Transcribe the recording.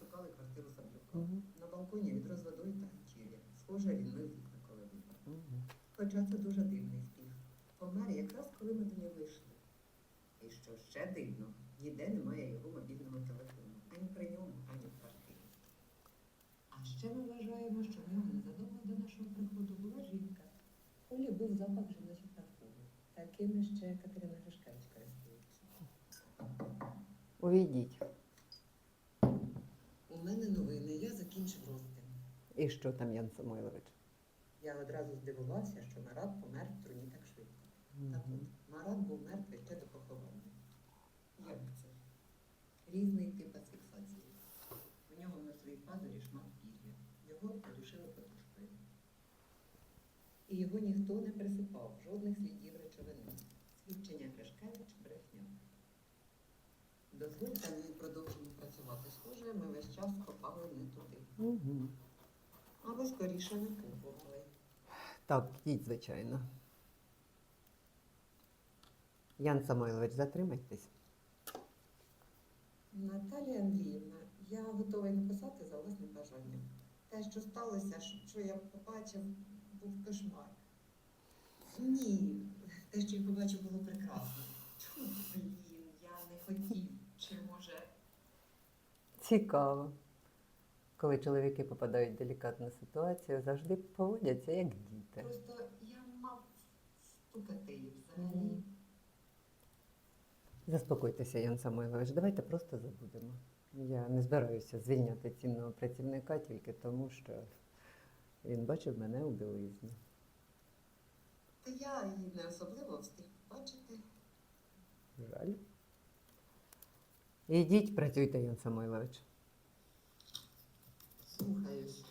шукали квартиру Саблюка. Мгм. На балконі відро з водою та ганчір'я. Схоже, він мив вікна, коли випав. Хоча це дуже дивний спів. Помер якраз коли ми до нього вийшли. І що ще дивно, ніде немає його мобільного телефону. Ані при ньому, ані в квартирі. А ще ми вважаємо, що в нього незадовго до нашого приходу була жінка. В холі був запах жіночих парфумів. Такими ще Катерина Гришкевич користується. Увійдіть. У мене новини, я закінчив розтин. І що там, Ян Самойлович? Я одразу здивувався, що Марат помер в труні так швидко. Так от, Марат був мертвий ще до поховання. Як це? Різний тип асфіксації. У нього на своїй пазурі шмат пір'я. Його придушили подушкою. І його ніхто не присипав, жодних слідів речовини. Свідчення Гришкевич брехня. Дозвольте, ми продовжимо працювати. Схоже, ми весь час копали не туди. Мгм. Або скоріше не пробували. Так, йдіть, звичайно. Ян Самойлович, затримайтесь. Наталія Андріївна, я готовий написати за власним бажанням. Те, що сталося, що я побачив, був кошмар. Ні, те, що я побачив, було прекрасно. Чу, блін, я не хотів. Чи може. Цікаво. Коли чоловіки попадають в делікатну ситуацію, завжди поводяться як діти. Просто я мав стукати і взагалі. Заспокойтеся, Ян Самойлович, давайте просто забудемо. Я не збираюся звільняти цінного працівника тільки тому, що він бачив мене у білизні. Та я її не особливо встиг побачити. Жаль. Ідіть, працюйте, Ян Самойлович. Buch heißt.